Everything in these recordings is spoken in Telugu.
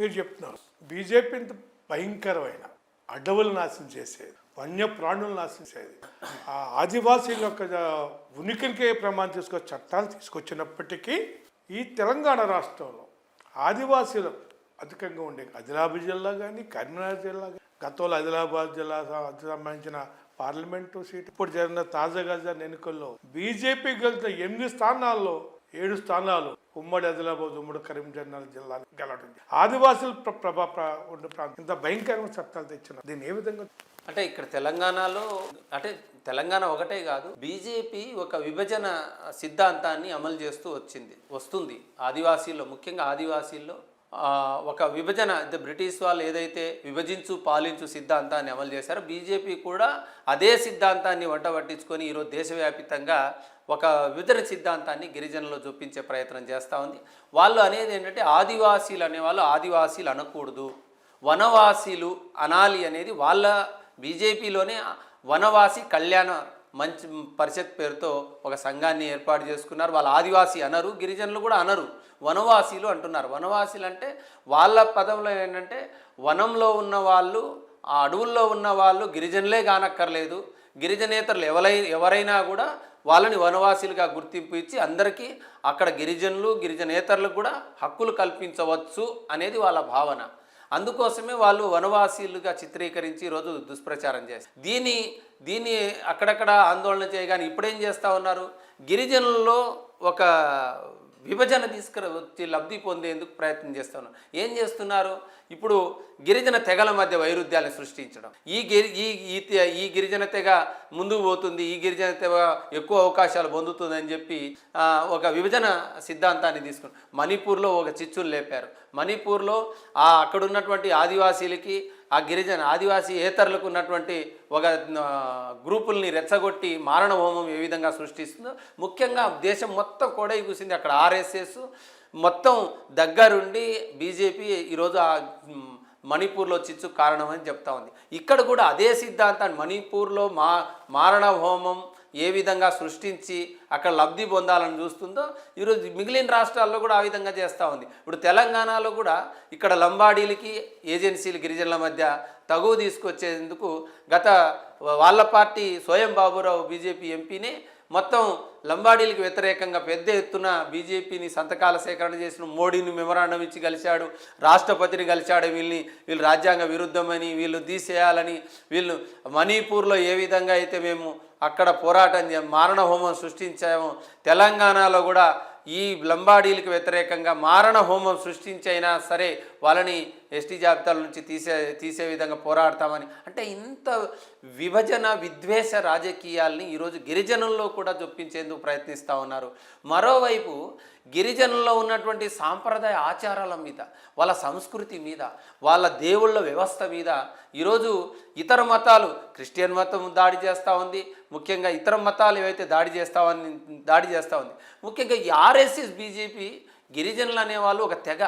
మీరు చెప్తున్నారు. బీజేపీ ఇంత భయంకరమైన అడవులు నాశనం చేసేది వన్యప్రాణులు నాశనం చేసేది. ఆ ఆదివాసీల యొక్క ఉనికికే ప్రమాణం తీసుకొచ్చే చట్టాలు తీసుకొచ్చినప్పటికీ ఈ తెలంగాణ రాష్ట్రంలో ఆదివాసీలు అధికంగా ఉండే ఆదిలాబాద్ జిల్లా కానీ కరీంనగర్ జిల్లా కానీ గతంలో ఆదిలాబాద్ జిల్లా సంబంధించిన పార్లమెంటు సీట్ ఇప్పుడు జరిగిన తాజాగా జరిగిన ఎన్నికల్లో బీజేపీ గెలిచిన ఎనిమిది స్థానాల్లో ఏడు స్థానాలు ఉమ్మడి ఆదిలాబాద్ ఉమ్మడి కరీంనగర్ జిల్లా గెలవడం. ఆదివాసులు ప్రభా ఉన్న ప్రాంతం. ఇంత భయంకరమైన చట్టాలు తెచ్చిన దీన్ని ఏ విధంగా అంటే ఇక్కడ తెలంగాణలో అంటే తెలంగాణ ఒకటే కాదు బీజేపీ ఒక విభజన సిద్ధాంతాన్ని అమలు చేస్తూ వచ్చింది వస్తుంది. ఆదివాసీల్లో ముఖ్యంగా ఆదివాసీల్లో ఒక విభజన అంటే బ్రిటిష్ వాళ్ళు ఏదైతే విభజించు పాలించు సిద్ధాంతాన్ని అమలు చేశారో బీజేపీ కూడా అదే సిద్ధాంతాన్ని వంట పట్టించుకొని ఈరోజు దేశవ్యాపితంగా ఒక విభజన సిద్ధాంతాన్ని గిరిజనులు చూపించే ప్రయత్నం చేస్తూ ఉంది. వాళ్ళు అనేది ఏంటంటే ఆదివాసీలు అనేవాళ్ళు ఆదివాసీలు అనకూడదు. వనవాసీలు అనాలి అనేది వాళ్ళ బీజేపీలోనే వనవాసి కళ్యాణ మంచి పరిషత్ పేరుతో ఒక సంఘాన్ని ఏర్పాటు చేసుకున్నారు. వాళ్ళు ఆదివాసీ అనరు గిరిజనులు కూడా అనరు. వనవాసీలు అంటున్నారు. వనవాసీలు అంటే వాళ్ళ పదంలో ఏంటంటే వనంలో ఉన్న వాళ్ళు ఆ అడవుల్లో ఉన్న వాళ్ళు గిరిజనులే కానక్కర్లేదు. గిరిజనేతరులు ఎవరై ఎవరైనా కూడా వాళ్ళని వనవాసీలుగా గుర్తింపు ఇచ్చి అందరికీ అక్కడ గిరిజనులు గిరిజనేతరులకు కూడా హక్కులు కల్పించవచ్చు అనేది వాళ్ళ భావన. అందుకోసమే వాళ్ళు వనవాసీలుగా చిత్రీకరించి ఈరోజు దుష్ప్రచారం చేస్తారు దీని దీన్ని అక్కడక్కడ ఆందోళన చేయగానే ఇప్పుడేం చేస్తూ ఉన్నారు? గిరిజనుల్లో ఒక విభజన తీసుకుని వచ్చి లబ్ధి పొందేందుకు ప్రయత్నం చేస్తున్నారు ఏం చేస్తున్నారు? ఇప్పుడు గిరిజన తెగల మధ్య వైరుధ్యాలను సృష్టించడం. ఈ గిరి ఈ ఈ తె- ఈ గిరిజన తెగ ముందుకు పోతుంది ఈ గిరిజన తెగ ఎక్కువ అవకాశాలు పొందుతుందని చెప్పి ఒక విభజన సిద్ధాంతాన్ని తీసుకుని మణిపూర్లో ఒక చిచ్చులు లేపారు. మణిపూర్లో అక్కడున్నటువంటి అక్కడ ఉన్నటువంటి ఆదివాసీలకి ఆ గిరిజన ఆదివాసీ ఏతరులకు ఉన్నటువంటి ఒక గ్రూపుల్ని రెచ్చగొట్టి మారణ హోమం ఏ విధంగా సృష్టిస్తుందో ముఖ్యంగా దేశం మొత్తం కోడై కూసింది అక్కడ ఆర్ఎస్ఎస్. మొత్తం దగ్గరుండి బీజేపీ ఈరోజు ఆ మణిపూర్లో చిచ్చు కారణమని చెప్తా ఉంది. ఇక్కడ కూడా అదే సిద్ధాంతాన్ని మణిపూర్లో మా మారణ హోమం ఏ విధంగా సృష్టించి అక్కడ లబ్ధి పొందాలని చూస్తుందో ఈరోజు మిగిలిన రాష్ట్రాల్లో కూడా ఆ విధంగా చేస్తూ ఉంది. ఇప్పుడు తెలంగాణలో కూడా ఇక్కడ లంబాడీలకి ఏజెన్సీలు గిరిజనుల మధ్య తగువ తీసుకొచ్చేందుకు గత వాళ్ళ పార్టీ స్వయం బాబురావు బీజేపీ ఎంపీనే మొత్తం లంబాడీలకు వ్యతిరేకంగా పెద్ద ఎత్తున బీజేపీని సంతకాల సేకరణ చేసిన మోడీని మెమరాండం ఇచ్చి కలిశాడు. రాష్ట్రపతిని కలిశాడు వీళ్ళని. వీళ్ళు రాజ్యాంగ విరుద్ధమని వీళ్ళు తీసేయాలని వీళ్ళు మణిపూర్లో ఏ విధంగా అయితే మేము అక్కడ పోరాటం చే- మారణ హోమం సృష్టించాము తెలంగాణలో కూడా ఈ లంబాడీలకు వ్యతిరేకంగా మారణ హోమం సృష్టించైనా సరే వాళ్ళని ఎస్టీ జాబితాల నుంచి తీసే తీసే విధంగా పోరాడతామని. అంటే ఇంత విభజన విద్వేష రాజకీయాల్ని ఈరోజు గిరిజనుల్లో కూడా చొప్పించేందుకు ప్రయత్నిస్తూ ఉన్నారు. మరోవైపు గిరిజనుల్లో ఉన్నటువంటి సాంప్రదాయ ఆచారాల మీద వాళ్ళ సంస్కృతి మీద వాళ్ళ దేవుళ్ళ వ్యవస్థ మీద ఈరోజు ఇతర మతాలు క్రిస్టియన్ మతం దాడి చేస్తూ ఉంది ముఖ్యంగా ఇతర మతాలు ఏవైతే దాడి చేస్తామని దాడి చేస్తూ ఉంది ముఖ్యంగా ఈ ఆర్ఎస్ఎస్ బీజేపీ గిరిజనులు అనేవాళ్ళు ఒక తెగ.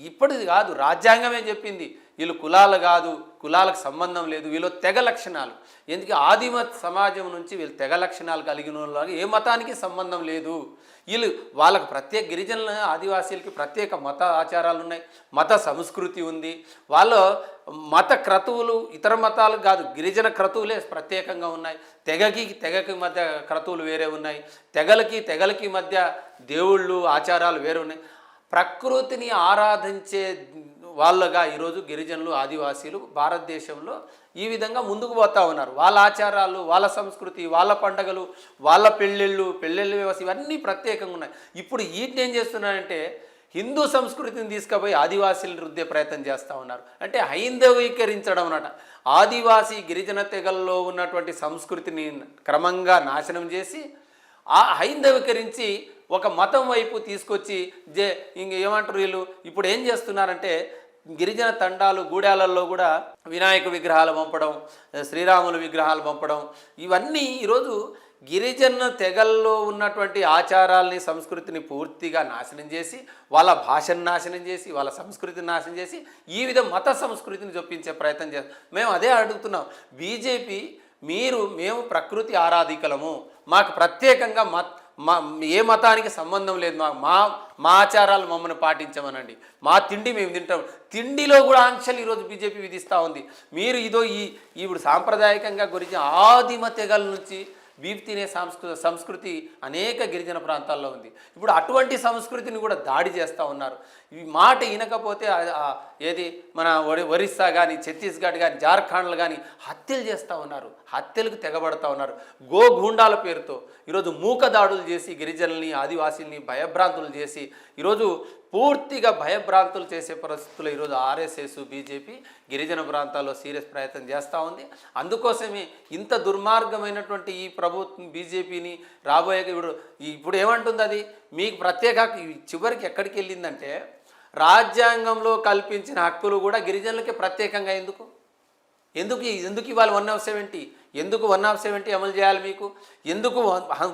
ఇప్పటిది కాదు రాజ్యాంగమే చెప్పింది. వీళ్ళు కులాలు కాదు కులాలకు సంబంధం లేదు వీళ్ళు తెగ లక్షణాలు. ఎందుకు ఆదిమ సమాజం నుంచి వీళ్ళు తెగ లక్షణాలు కలిగిన వాళ్ళు ఏ మతానికి సంబంధం లేదు. వీళ్ళు వాళ్ళకు ప్రత్యేక గిరిజనుల ఆదివాసీలకి ప్రత్యేక మత ఆచారాలు ఉన్నాయి మత సంస్కృతి ఉంది. వాళ్ళు మత క్రతువులు ఇతర మతాలు కాదు గిరిజన క్రతువులే ప్రత్యేకంగా ఉన్నాయి. తెగకి తెగకి మధ్య క్రతువులు వేరే ఉన్నాయి. తెగలకి తెగలకి మధ్య దేవుళ్ళు ఆచారాలు వేరే ఉన్నాయి. ప్రకృతిని ఆరాధించే వాళ్ళగా ఈరోజు గిరిజనులు ఆదివాసీలు భారతదేశంలో ఈ విధంగా ముందుకు పోతా ఉన్నారు. వాళ్ళ ఆచారాలు వాళ్ళ సంస్కృతి వాళ్ళ పండగలు వాళ్ళ పెళ్ళిళ్ళు పెళ్ళిళ్ళు వ్యవస్థ ఇవన్నీ ప్రత్యేకంగా ఉన్నాయి. ఇప్పుడు వీటిని ఏం చేస్తున్నారంటే హిందూ సంస్కృతిని తీసుకుపోయి ఆదివాసీలను రుద్దే ప్రయత్నం చేస్తూ ఉన్నారు. అంటే హైందవీకరించడం అన్నమాట. ఆదివాసీ గిరిజన తెగల్లో ఉన్నటువంటి సంస్కృతిని క్రమంగా నాశనం చేసి ఆ హైందవీకరించి ఒక మతం వైపు తీసుకొచ్చి జే ఇంక ఏమంటారు వీళ్ళు? ఇప్పుడు ఏం చేస్తున్నారంటే గిరిజన తండాలు గూడాలలో కూడా వినాయక విగ్రహాలు పంపడం శ్రీరాముల విగ్రహాలు పంపడం ఇవన్నీ ఈరోజు గిరిజన తెగల్లో ఉన్నటువంటి ఆచారాల్ని సంస్కృతిని పూర్తిగా నాశనం చేసి వాళ్ళ భాషను నాశనం చేసి వాళ్ళ సంస్కృతిని నాశనం చేసి ఈ విధ మత సంస్కృతిని చొప్పించే ప్రయత్నం చేస్తాం మేము అదే అడుగుతున్నాం. బీజేపీ మీరు మేము ప్రకృతి ఆరాధికలము. మాకు ప్రత్యేకంగా మత్ మా ఏ మతానికి సంబంధం లేదు మా మా మా ఆచారాలు మమ్మల్ని పాటించమనండి. మా తిండి మేము తింటాం. తిండిలో కూడా ఆంక్షలు ఈరోజు బీజేపీ విధిస్తూ ఉంది. మీరు ఇదో ఈ ఇప్పుడు సాంప్రదాయకంగా గురించి ఆదిమ తెగల నుంచి బీఫ్ తినే సంస్కృ సంస్కృతి అనేక గిరిజన ప్రాంతాల్లో ఉంది. ఇప్పుడు అటువంటి సంస్కృతిని కూడా దాడి చేస్తూ ఉన్నారు. మాట వినకపోతే ఏది మన ఒరి ఒరిస్సా కానీ ఛత్తీస్గఢ్ కానీ జార్ఖండ్లు కానీ హత్యలు చేస్తూ ఉన్నారు. హత్యలకు తెగబడతా ఉన్నారు. గోగుండాల పేరుతో ఈరోజు మూక దాడులు చేసి గిరిజనుల్ని ఆదివాసీల్ని భయభ్రాంతులు చేసి ఈరోజు పూర్తిగా భయభ్రాంతులు చేసే పరిస్థితుల్లో ఈరోజు ఆర్ఎస్ఎస్ బీజేపీ గిరిజన ప్రాంతాల్లో సీరియస్ ప్రయత్నం చేస్తూ ఉంది. అందుకోసమే ఇంత దుర్మార్గమైనటువంటి ఈ ప్రభుత్వం బీజేపీని రాబోయే ఇప్పుడు ఇప్పుడు ఏమంటుంది అది? మీకు ప్రత్యేక చివరికి ఎక్కడికి వెళ్ళిందంటే రాజ్యాంగంలో కల్పించిన హక్కులు కూడా గిరిజనులకి ప్రత్యేకంగా ఎందుకు? ఎందుకు ఎందుకు ఇవ్వాలి వన్ ఆఫ్ సెవెంటీ ఎందుకు వన్ ఆఫ్ సెవెంటీ అమలు చేయాలి మీకు? ఎందుకు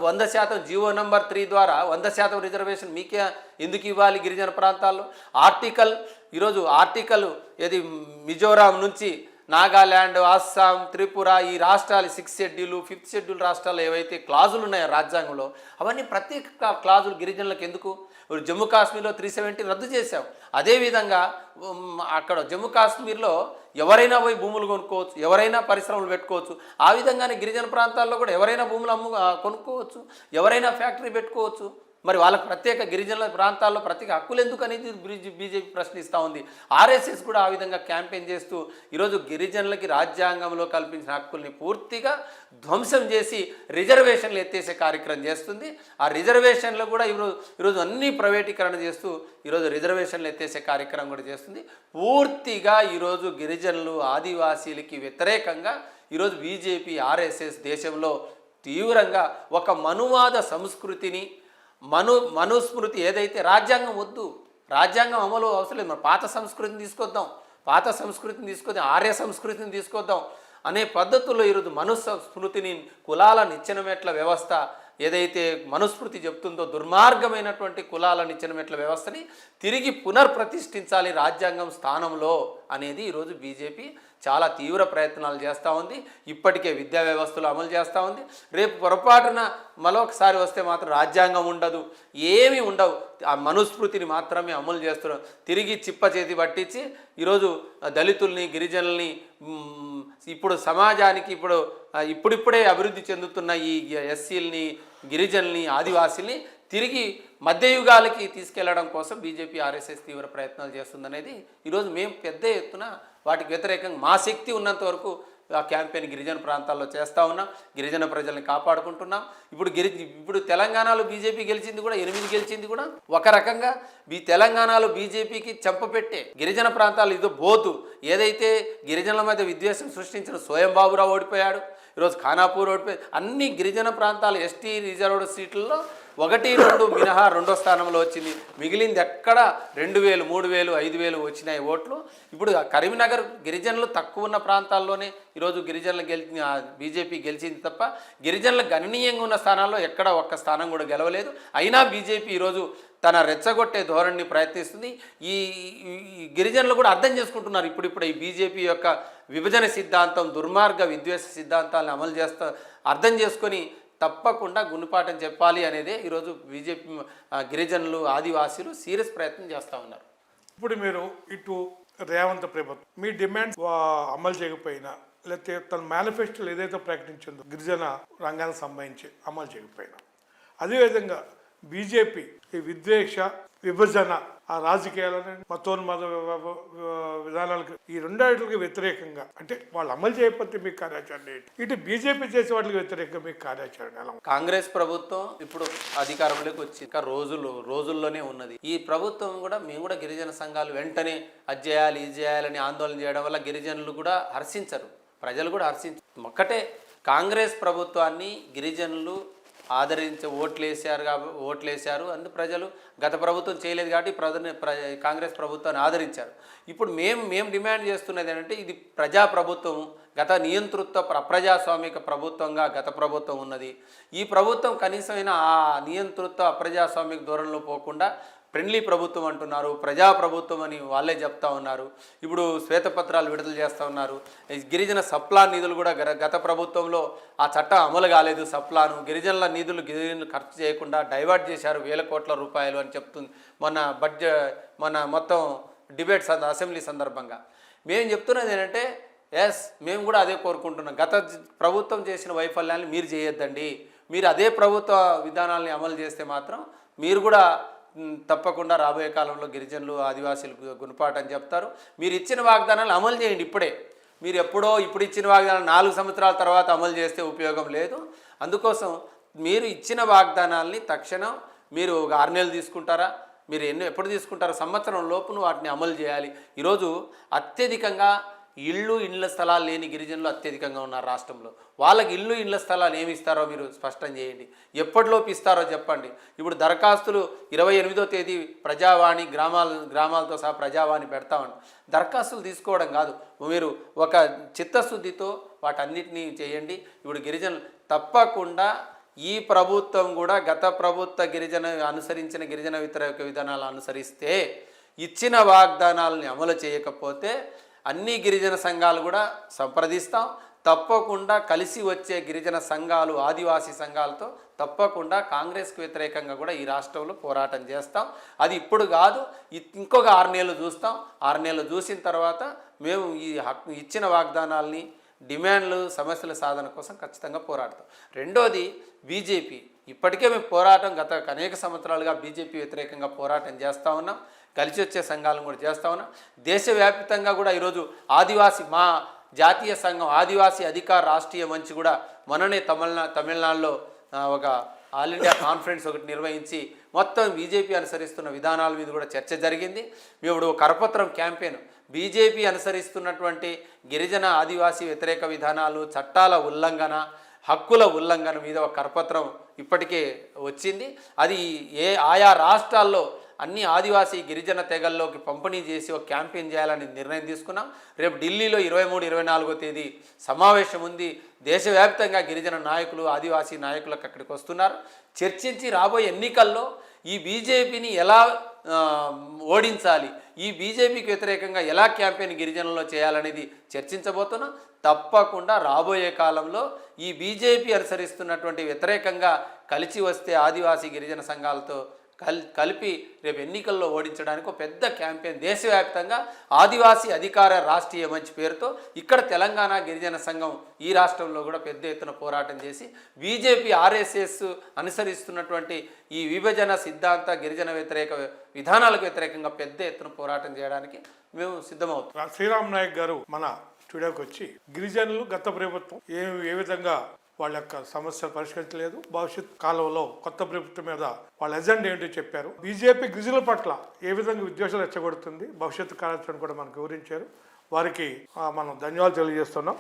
వంద శాతం జీవో నంబర్ త్రీ ద్వారా వంద శాతం రిజర్వేషన్ మీకే ఎందుకు ఇవ్వాలి గిరిజన ప్రాంతాల్లో? ఆర్టికల్ ఈరోజు ఆర్టికల్ ఏది మిజోరాం నుంచి నాగాల్యాండ్ అస్సాం త్రిపుర ఈ రాష్ట్రాలు సిక్స్ షెడ్యూల్ ఫిఫ్త్ షెడ్యూల్ రాష్ట్రాలు ఏవైతే క్లాజులు ఉన్నాయో రాజ్యాంగంలో అవన్నీ ప్రత్యేక క్లాజులు గిరిజనులకు ఎందుకు? జమ్మూ కాశ్మీర్లో త్రీ సెవెంటీ రద్దు చేశాం. అదేవిధంగా అక్కడ జమ్మూ కాశ్మీర్లో ఎవరైనా పోయి భూములు కొనుక్కోవచ్చు ఎవరైనా పరిశ్రమలు పెట్టుకోవచ్చు ఆ విధంగానే గిరిజన ప్రాంతాల్లో కూడా ఎవరైనా భూములు అమ్ము కొనుక్కోవచ్చు ఎవరైనా ఫ్యాక్టరీ పెట్టుకోవచ్చు మరి వాళ్ళకి ప్రత్యేక గిరిజనుల ప్రాంతాల్లో ప్రత్యేక హక్కులు ఎందుకు అనేది బీజేపీ ప్రశ్నిస్తూ ఉంది. ఆర్ఎస్ఎస్ కూడా ఆ విధంగా క్యాంపెయిన్ చేస్తూ ఈరోజు గిరిజనులకి రాజ్యాంగంలో కల్పించిన హక్కుల్ని పూర్తిగా ధ్వంసం చేసి రిజర్వేషన్లు ఎత్తేసే కార్యక్రమం చేస్తుంది. ఆ రిజర్వేషన్లు కూడా ఈరోజు ఈరోజు అన్ని ప్రైవేటీకరణ చేస్తూ ఈరోజు రిజర్వేషన్లు ఎత్తేసే కార్యక్రమం కూడా చేస్తుంది. పూర్తిగా ఈరోజు గిరిజనులు ఆదివాసీలకి వ్యతిరేకంగా ఈరోజు బీజేపీ ఆర్ఎస్ఎస్ దేశంలో తీవ్రంగా ఒక మనువాద సంస్కృతిని మను మనుస్మృతి ఏదైతే రాజ్యాంగం వద్దు రాజ్యాంగం అమలు అవసరం లేదు. మన పాత సంస్కృతిని తీసుకొద్దాం. పాత సంస్కృతిని తీసుకొద్దాం. ఆర్య సంస్కృతిని తీసుకొద్దాం అనే పద్ధతుల్లో ఈరోజు మనుస్మృతిని కులాల నిచ్చెనమెట్ల వ్యవస్థ ఏదైతే మనుస్మృతి చెప్తుందో దుర్మార్గమైనటువంటి కులాల నిచ్చెనమెట్ల వ్యవస్థని తిరిగి పునర్ప్రతిష్ఠించాలి రాజ్యాంగం స్థానంలో అనేది ఈరోజు బీజేపీ చాలా తీవ్ర ప్రయత్నాలు చేస్తూ ఉంది. ఇప్పటికే విద్యా వ్యవస్థలు అమలు చేస్తూ ఉంది. రేపు పొరపాటున మరొకసారి వస్తే మాత్రం రాజ్యాంగం ఉండదు. ఏమీ ఉండవు. ఆ మనుస్మృతిని మాత్రమే అమలు చేస్తున్నాం తిరిగి చిప్ప చేతి పట్టించి ఈరోజు దళితుల్ని గిరిజనుల్ని ఇప్పుడు సమాజానికి ఇప్పుడు ఇప్పుడిప్పుడే అభివృద్ధి చెందుతున్న ఈ ఎస్సీల్ని గిరిజనుల్ని ఆదివాసీల్ని తిరిగి మధ్యయుగాలకి తీసుకెళ్ళడం కోసం బీజేపీ ఆర్ఎస్ఎస్ తీవ్ర ప్రయత్నాలు చేస్తుందనేది ఈరోజు మేము పెద్ద ఎత్తున వాటికి వ్యతిరేకంగా మా శక్తి ఉన్నంత వరకు ఆ క్యాంపెయిన్ గిరిజన ప్రాంతాల్లో చేస్తూ ఉన్నాం. గిరిజన ప్రజల్ని కాపాడుకుంటున్నాం. ఇప్పుడు గిరి ఇప్పుడు తెలంగాణలో బీజేపీ గెలిచింది కూడా ఎనిమిది గెలిచింది కూడా ఒక రకంగా ఈ తెలంగాణలో బీజేపీకి చెంపపెట్టే గిరిజన ప్రాంతాలు ఇదో బోతు. ఏదైతే గిరిజనుల మధ్య విద్వేషం సృష్టించిన స్వయం బాబురావు ఓడిపోయాడు ఈరోజు ఖానాపూర్ ఓడిపోయి అన్ని గిరిజన ప్రాంతాలు ఎస్టీ రిజర్వ్డ్ సీట్లలో ఒకటి రెండు మినహా రెండో స్థానంలో వచ్చింది. మిగిలింది ఎక్కడ? రెండు వేలు మూడు వేలు ఐదు వేలు వచ్చినాయి ఓట్లు. ఇప్పుడు కరీంనగర్ గిరిజనులు తక్కువ ఉన్న ప్రాంతాల్లోనే ఈరోజు గిరిజనులు గెలిచి బీజేపీ గెలిచింది తప్ప గిరిజనులు గణనీయంగా ఉన్న స్థానాల్లో ఎక్కడ ఒక్క స్థానం కూడా గెలవలేదు. అయినా బీజేపీ ఈరోజు తన రెచ్చగొట్టే ధోరణిని ప్రయత్నిస్తుంది. ఈ ఈ- ఈ గిరిజనులు కూడా అర్థం చేసుకుంటున్నారు. ఇప్పుడిప్పుడు ఈ బీజేపీ యొక్క విభజన సిద్ధాంతం దుర్మార్గ విద్వేష సిద్ధాంతాలను అమలు చేస్తా అర్థం చేసుకొని తప్పకుండా గుణపాఠం చెప్పాలి అనేదే ఈరోజు బీజేపీ గిరిజనులు ఆదివాసీలు సీరియస్ ప్రయత్నం చేస్తూ ఉన్నారు. ఇప్పుడు మీరు ఇటు రేవంత్ ప్రభుత్వం మీ డిమాండ్ అమలు చేయకపోయినా లేకపోతే తన మేనిఫెస్టోలు ఏదైతే ప్రకటించిందో గిరిజన రంగానికి సంబంధించి అమలు చేయకపోయినా అదేవిధంగా బీజేపీ ఈ విద్వేష విభజన ఆ రాజకీయాలని మతోన్మత విధానాలకు ఈ రెండాటికి వ్యతిరేకంగా అంటే వాళ్ళు అమలు చేయకపోతే మీ కార్యాచరణ ఏంటి? ఇటు బీజేపీ చేసే వాటికి వ్యతిరేకంగా మీ కార్యాచరణ ఎలా కాంగ్రెస్ ప్రభుత్వం ఇప్పుడు అధికారంలోకి వచ్చి ఇంకా రోజులు రోజుల్లోనే ఉన్నది. ఈ ప్రభుత్వం కూడా మేము కూడా గిరిజన సంఘాలు వెంటనే అది చేయాలి ఇది చేయాలని ఆందోళన చేయడం వల్ల గిరిజనులు కూడా హర్షించరు. ప్రజలు కూడా హర్షించరు. ఒక్కటే కాంగ్రెస్ ప్రభుత్వాన్ని గిరిజనులు ఆదరించి ఓట్లేసారు కాబట్టి ఓట్లు వేశారు అందు ప్రజలు గత ప్రభుత్వం చేయలేదు కాబట్టి ప్రజని ప్ర కాంగ్రెస్ ప్రభుత్వాన్ని ఆదరించారు. ఇప్పుడు మేము మేము డిమాండ్ చేస్తున్నది ఏంటంటే ఇది ప్రజా ప్రభుత్వం గత నియంతృత్వ ప్ర- అప్రజాస్వామిక ప్రభుత్వంగా గత ప్రభుత్వం ఉన్నది. ఈ ప్రభుత్వం కనీసమైన ఆ నియంతృత్వ అప్రజాస్వామిక ధోరణిలో పోకుండా ఫ్రెండ్లీ ప్రభుత్వం అంటున్నారు ప్రజా ప్రభుత్వం అని వాళ్ళే చెప్తా ఉన్నారు. ఇప్పుడు శ్వేతపత్రాలు విడుదల చేస్తూ ఉన్నారు. గిరిజన సప్లా నిధులు కూడా గత ప్రభుత్వంలో ఆ చట్టం అమలు కాలేదు సప్లాను. గిరిజనుల నిధులు గిరిజనులు ఖర్చు చేయకుండా డైవర్ట్ చేశారు వేల కోట్ల రూపాయలు అని చెప్తుంది మన బడ్జెట్ మన మొత్తం డిబేట్ సంద- అసెంబ్లీ సందర్భంగా. మేము చెప్తున్నది ఏంటంటే ఎస్ మేము కూడా అదే కోరుకుంటున్నాం. గత ప్రభుత్వం చేసిన వైఫల్యాన్ని మీరు చేయొద్దండి. మీరు అదే ప్రభుత్వ విధానాల్ని అమలు చేస్తే మాత్రం మీరు కూడా తప్పకుండా రాబోయే కాలంలో గిరిజనులు ఆదివాసీలకు గు- గుణపాఠం అని చెప్తారు. మీరు ఇచ్చిన వాగ్దానాలు అమలు చేయండి ఇప్పుడే. మీరు ఎప్పుడో ఇప్పుడు ఇచ్చిన వాగ్దానాలు నాలుగు సంవత్సరాల తర్వాత అమలు చేస్తే ఉపయోగం లేదు. అందుకోసం మీరు ఇచ్చిన వాగ్దానాల్ని తక్షణం మీరు ఒక ఆరు నెలలు తీసుకుంటారా? మీరు ఎన్నో ఎప్పుడు తీసుకుంటారో? సంవత్సరం లోపును వాటిని అమలు చేయాలి. ఈరోజు అత్యధికంగా ఇళ్ళు ఇండ్ల స్థలాలు లేని గిరిజనులు అత్యధికంగా ఉన్నారు రాష్ట్రంలో. వాళ్ళకి ఇల్లు ఇండ్ల స్థలాలు ఏమి ఇస్తారో మీరు స్పష్టం చేయండి. ఎప్పటిలోపు ఇస్తారో చెప్పండి. ఇప్పుడు దరఖాస్తులు ఇరవై ఎనిమిదో తేదీ ప్రజావాణి గ్రామాల గ్రామాలతో సహా ప్రజావాణి పెడతామని దరఖాస్తులు తీసుకోవడం కాదు. మీరు ఒక చిత్తశుద్ధితో వాటన్నిటినీ చేయండి. ఇప్పుడు గిరిజనులు తప్పకుండా ఈ ప్రభుత్వం కూడా గత ప్రభుత్వ గిరిజన అనుసరించిన గిరిజన వ్యతిరేక విధానాలు అనుసరిస్తే ఇచ్చిన వాగ్దానాలని అమలు చేయకపోతే అన్ని గిరిజన సంఘాలు కూడా సంప్రదిస్తాం. తప్పకుండా కలిసి వచ్చే గిరిజన సంఘాలు ఆదివాసీ సంఘాలతో తప్పకుండా కాంగ్రెస్కు వ్యతిరేకంగా కూడా ఈ రాష్ట్రంలో పోరాటం చేస్తాం. అది ఇప్పుడు కాదు ఇంకొక ఆరు నెలలు చూస్తాం. ఆరు నెలలు చూసిన తర్వాత మేము ఈ హక్కు ఇచ్చిన వాగ్దానాల్ని డిమాండ్లు సమస్యల సాధన కోసం ఖచ్చితంగా పోరాడతాం. రెండోది బీజేపీ. ఇప్పటికే మేము పోరాటం గత అనేక సంవత్సరాలుగా బీజేపీ వ్యతిరేకంగా పోరాటం చేస్తూ ఉన్నాం. కలిసి వచ్చే సంఘాలను కూడా చేస్తా ఉన్నాం. దేశవ్యాప్తంగా కూడా ఈరోజు ఆదివాసి మా జాతీయ సంఘం ఆదివాసీ అధికార రాష్ట్రీయ మంచి కూడా మొన్ననే తమిళనా తమిళనాడులో ఒక ఆల్ ఇండియా కాన్ఫరెన్స్ ఒకటి నిర్వహించి మొత్తం బీజేపీ అనుసరిస్తున్న విధానాల మీద కూడా చర్చ జరిగింది. మేము ఇప్పుడు కరపత్రం క్యాంపెయిన్. బీజేపీ అనుసరిస్తున్నటువంటి గిరిజన ఆదివాసీ వ్యతిరేక విధానాలు చట్టాల ఉల్లంఘన హక్కుల ఉల్లంఘన మీద ఒక కరపత్రం ఇప్పటికే వచ్చింది. అది ఏ ఆయా రాష్ట్రాల్లో అన్ని ఆదివాసీ గిరిజన తెగల్లోకి పంపిణీ చేసి ఒక క్యాంపెయిన్ చేయాలని నిర్ణయం తీసుకున్నాం. రేపు ఢిల్లీలో ఇరవై మూడు ఇరవై నాలుగో తేదీ సమావేశం ఉంది. దేశవ్యాప్తంగా గిరిజన నాయకులు ఆదివాసీ నాయకులకు అక్కడికి వస్తున్నారు. చర్చించి రాబోయే ఎన్నికల్లో ఈ బీజేపీని ఎలా ఓడించాలి ఈ బీజేపీకి వ్యతిరేకంగా ఎలా క్యాంపెయిన్ గిరిజనుల్లో చేయాలనేది చర్చించబోతున్నాం. తప్పకుండా రాబోయే కాలంలో ఈ బీజేపీ అనుసరిస్తున్నటువంటి వ్యతిరేకంగా కలిసి వస్తే ఆదివాసీ గిరిజన సంఘాలతో కల్ కలిపి రేపు ఎన్నికల్లో ఓడించడానికి ఒక పెద్ద క్యాంపెయిన్ దేశవ్యాప్తంగా ఆదివాసీ అధికార రాష్ట్రీయ మంచి పేరుతో ఇక్కడ తెలంగాణ గిరిజన సంఘం ఈ రాష్ట్రంలో కూడా పెద్ద ఎత్తున పోరాటం చేసి బీజేపీ ఆర్ఎస్ఎస్ అనుసరిస్తున్నటువంటి ఈ విభజన సిద్ధాంత గిరిజన వ్యతిరేక విధానాలకు వ్యతిరేకంగా పెద్ద ఎత్తున పోరాటం చేయడానికి మేము సిద్ధమవుతాం శ్రీరామ్ నాయక్ గారు మన స్టూడియోకి వచ్చి గిరిజనులు గత ప్రభుత్వం ఏ ఏ విధంగా వాళ్ళ యొక్క సమస్యలు పరిష్కరించలేదు. భవిష్యత్ కాలంలో కొత్త ప్రభుత్వం మీద వాళ్ళ ఎజెండా ఏంటో చెప్పారు. బీజేపీ గిరిజనుల పట్ల ఏ విధంగా విద్వేషాలు రెచ్చగొడుతుంది? భవిష్యత్తు కార్యాచరణ కూడా మనకు వివరించారు వారికి మనం ధన్యవాదాలు తెలియజేస్తున్నాం.